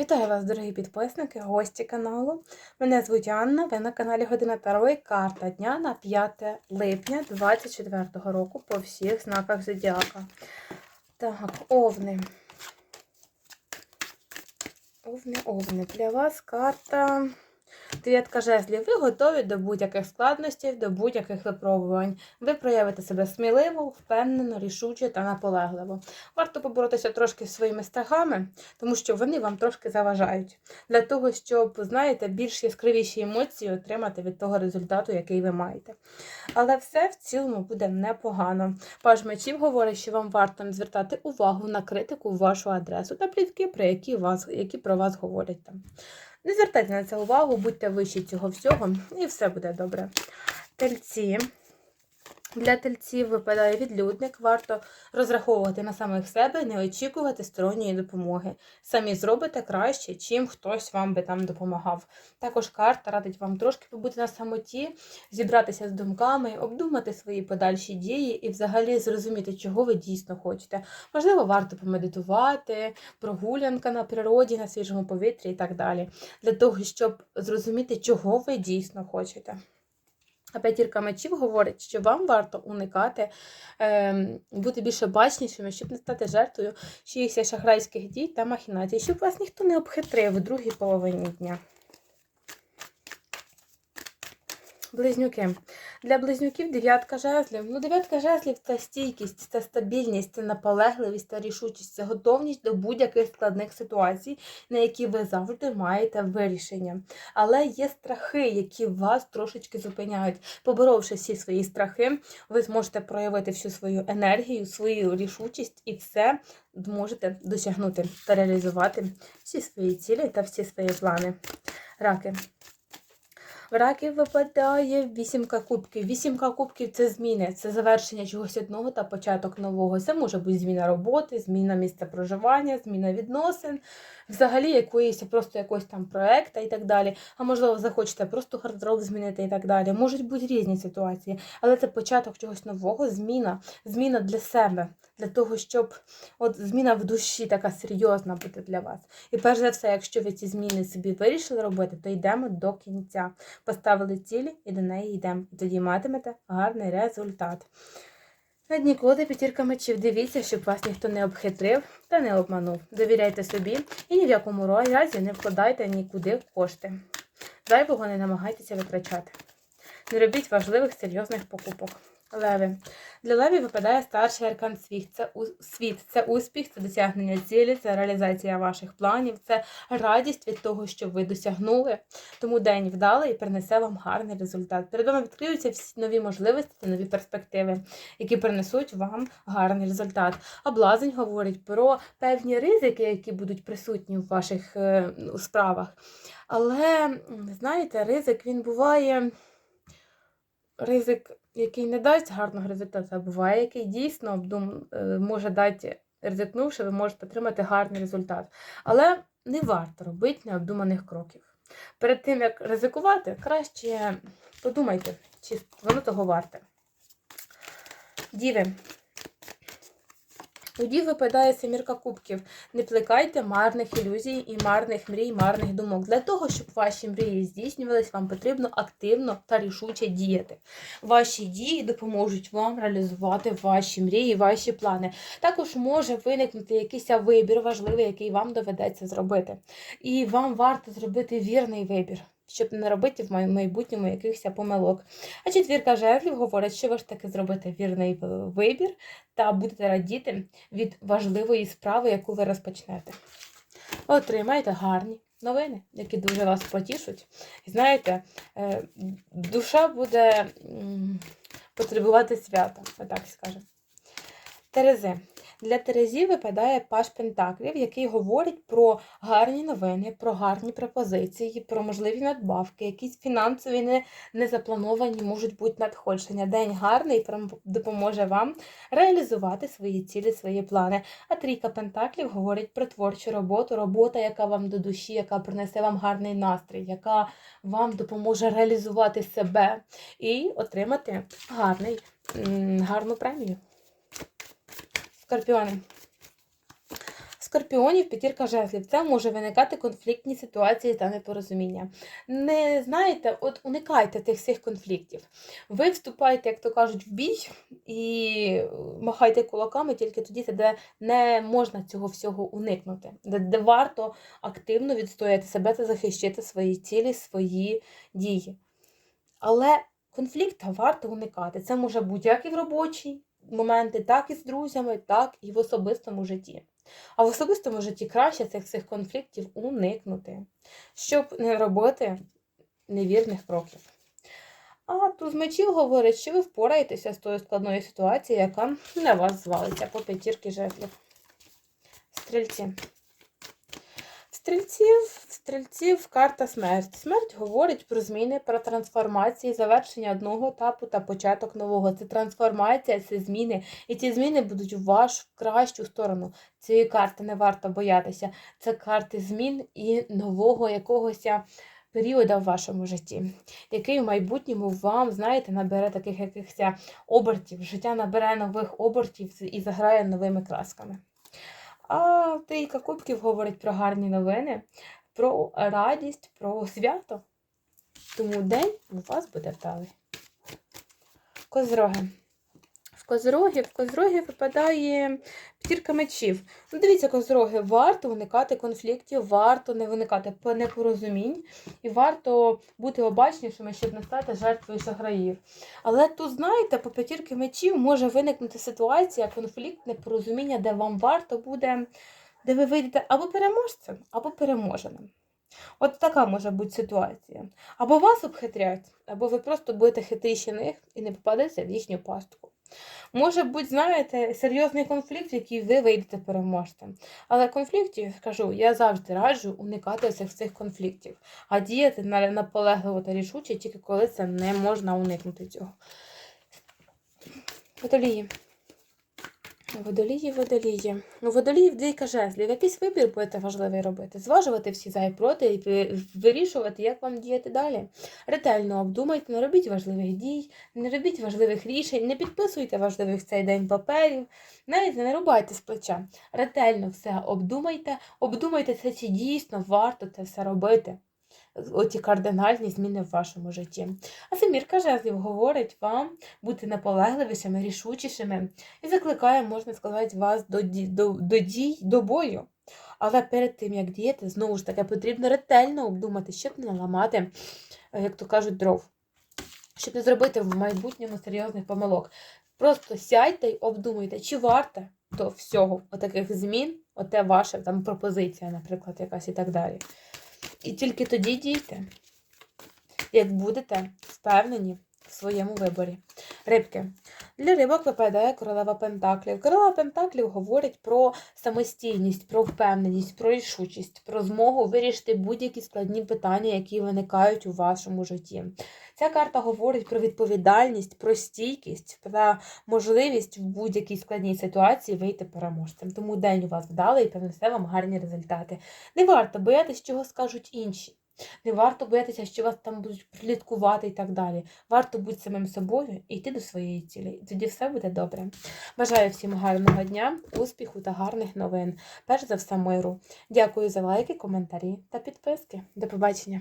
Вітаю вас, дорогі підписники, гості каналу. Мене звуть Анна, ви на каналі Година Таро і карта дня на 5 липня 2024 року по всіх знаках Зодіака. Так, овни. Овни, овни. Для вас карта дев'ятка жезлів. Ви готові до будь-яких складностей, до будь-яких випробувань. Ви проявите себе сміливо, впевнено, рішуче та наполегливо. Варто поборотися трошки зі своїми страхами, тому що вони вам трошки заважають. Для того, щоб, знаєте, більш яскравіші емоції отримати від того результату, який ви маєте. Але все в цілому буде непогано. Паж мечів говорить, що вам варто звертати увагу на критику в вашу адресу та плітки, про які, вас, які про вас говорять там. Не звертайте на це увагу, будьте вищі цього всього, і все буде добре. Тельці. Для тельців випадає відлюдник, варто розраховувати на самих себе, не очікувати сторонньої допомоги. Самі зробите краще, чим хтось вам би там допомагав. Також карта радить вам трошки побути на самоті, зібратися з думками, обдумати свої подальші дії і взагалі зрозуміти, чого ви дійсно хочете. Можливо, варто помедитувати, прогулянка на природі, на свіжому повітрі і так далі. Для того, щоб зрозуміти, чого ви дійсно хочете. А п'ятірка мечів говорить, що вам варто уникати, е, бути більше бачнішими, щоб не стати жертвою чиїхось шахрайських дій та махінацій, щоб вас ніхто не обхитрив у другій половині дня. Близнюки. Для близнюків дев'ятка жезлів. Ну, дев'ятка жезлів це стійкість, це стабільність, це наполегливість та рішучість, це готовність до будь-яких складних ситуацій, на які ви завжди маєте вирішення. Але є страхи, які вас трошечки зупиняють. Поборовши всі свої страхи, ви зможете проявити всю свою енергію, свою рішучість і все зможете досягнути та реалізувати всі свої цілі та всі свої плани. Раки. В раків випадає вісімка кубків. Вісімка кубків це зміни, це завершення чогось одного та початок нового. Це може бути зміна роботи, зміна місця проживання, зміна відносин, взагалі якоїсь просто якогось там проекта і так далі. А можливо, захочете просто гардероб змінити і так далі. Можуть бути різні ситуації, але це початок чогось нового, зміна, зміна для себе, для того, щоб от зміна в душі така серйозна буде для вас. І перш за все, якщо ви ці зміни собі вирішили робити, то йдемо до кінця. Поставили цілі і до неї йдемо. І тоді матимете гарний результат. На дні колоди п'ятірка мечів. Дивіться, щоб вас ніхто не обхитрив та не обманув. Довіряйте собі і ні в якому разі не вкладайте нікуди кошти. Зайвого не намагайтеся витрачати. Не робіть важливих серйозних покупок. Леви. Для левів випадає старший аркан світ. Це світ, це успіх, це досягнення цілі, це реалізація ваших планів, це радість від того, що ви досягнули. Тому день вдалий і принесе вам гарний результат. Перед вами відкриються всі нові можливості та нові перспективи, які принесуть вам гарний результат. А блазень говорить про певні ризики, які будуть присутні в ваших е, справах. Але, знаєте, ризик він буває. Ризик, який не дасть гарного результату, а буває, який дійсно обдум... е, може дати, ризикнувши, ви можете отримати гарний результат. Але не варто робити необдуманих кроків. Перед тим, як ризикувати, краще подумайте, чи воно того варте. Діви. Дів випадає семірка кубків. Не плекайте марних ілюзій і марних мрій, марних думок. Для того, щоб ваші мрії здійснювались, вам потрібно активно та рішуче діяти. Ваші дії допоможуть вам реалізувати ваші мрії, ваші плани. Також може виникнути якийсь вибір важливий, який вам доведеться зробити. І вам варто зробити вірний вибір. Щоб не робити в майбутньому якихось помилок. А четвірка жезлів говорить, що ви ж таки зробите вірний вибір та будете радіти від важливої справи, яку ви розпочнете. Отримаєте гарні новини, які дуже вас потішуть. І знаєте, е, душа буде потребувати свята, отак скажемо. Терези. Для Терезів випадає паш Пентаклів, який говорить про гарні новини, про гарні пропозиції, про можливі надбавки, якісь фінансові не, незаплановані можуть бути надходження. День гарний допоможе вам реалізувати свої цілі, свої плани. А трійка Пентаклів говорить про творчу роботу, робота, яка вам до душі, яка принесе вам гарний настрій, яка вам допоможе реалізувати себе і отримати гарний, гарну премію. Скорпіони. скорпіонів п'ятірка жезлів. Це може виникати конфліктні ситуації та непорозуміння. Не знаєте, от уникайте тих всіх конфліктів. Ви вступаєте, як то кажуть, в бій і махайте кулаками тільки тоді, де не можна цього всього уникнути, де, де варто активно відстояти себе та захищати свої цілі, свої дії. Але конфлікта варто уникати. Це може бути як і в робочій моменти, так і з друзями, так і в особистому житті. А в особистому житті краще цих всіх конфліктів уникнути, щоб не робити невірних кроків. А туз мечів говорить, що ви впораєтеся з тою складною ситуацією, яка на вас звалиться по п'ятірки жезлів. Стрільці. Стрільців, стрільців карта смерть. Смерть говорить про зміни, про трансформації, завершення одного етапу та початок нового. Це трансформація, це зміни. І ці зміни будуть у вашу кращу сторону. Цієї карти не варто боятися. Це карти змін і нового якогось періоду в вашому житті, який в майбутньому вам, знаєте, набере таких якихось обертів. Життя набере нових обертів і заграє новими красками. А трійка кубків говорить про гарні новини, про радість, про свято. Тому день у вас буде вдалий. Козроги. В козроги, в козроги випадає п'ятірка мечів. Ну, дивіться, козроги, варто уникати конфліктів, варто не виникати непорозумінь, і варто бути обачнішими, щоб не стати жертвою шахраїв. Але тут, знаєте, по п'ятірки мечів може виникнути ситуація, конфлікт, непорозуміння, де вам варто буде, де ви вийдете або переможцем, або переможеним. От така може бути ситуація. Або вас обхитрять, або ви просто будете хитріші них і не попадете в їхню пастку. Може бути, знаєте, серйозний конфлікт, який ви вийдете переможцем. Але конфліктів, скажу, я завжди раджу уникати всіх цих конфліктів, а діяти наполегливо та рішуче, тільки коли це не можна уникнути цього. Водолії. Водолії, водолії. У водоліїв двійка жезлів. Якийсь вибір будете важливий робити. Зважувати всі за і проти і вирішувати, як вам діяти далі. Ретельно обдумайте, не робіть важливих дій, не робіть важливих рішень, не підписуйте важливих цей день паперів. Навіть не рубайте з плеча. Ретельно все обдумайте, обдумайте це, чи дійсно варто це все робити оті кардинальні зміни в вашому житті. А Семірка жезлів говорить вам бути наполегливішими, рішучішими і закликає, можна сказати, вас до, до, до дій, до бою. Але перед тим, як діяти, знову ж таки, потрібно ретельно обдумати, щоб не ламати, як то кажуть, дров, щоб не зробити в майбутньому серйозних помилок. Просто сядьте й обдумуйте, чи варте до всього отаких змін, оте ваша там пропозиція, наприклад, якась і так далі. І тільки тоді дійте, як будете впевнені в своєму виборі. Рибки. Для рибок випадає королева Пентаклів. Королева Пентаклів говорить про самостійність, про впевненість, про рішучість, про змогу вирішити будь-які складні питання, які виникають у вашому житті. Ця карта говорить про відповідальність, про стійкість, про можливість в будь-якій складній ситуації вийти переможцем. Тому день у вас вдалий і принесе вам гарні результати. Не варто боятися, чого скажуть інші. Не варто боятися, що вас там будуть приліткувати і так далі. Варто бути самим собою і йти до своєї цілі. Тоді все буде добре. Бажаю всім гарного дня, успіху та гарних новин. Перш за все, миру. Дякую за лайки, коментарі та підписки. До побачення!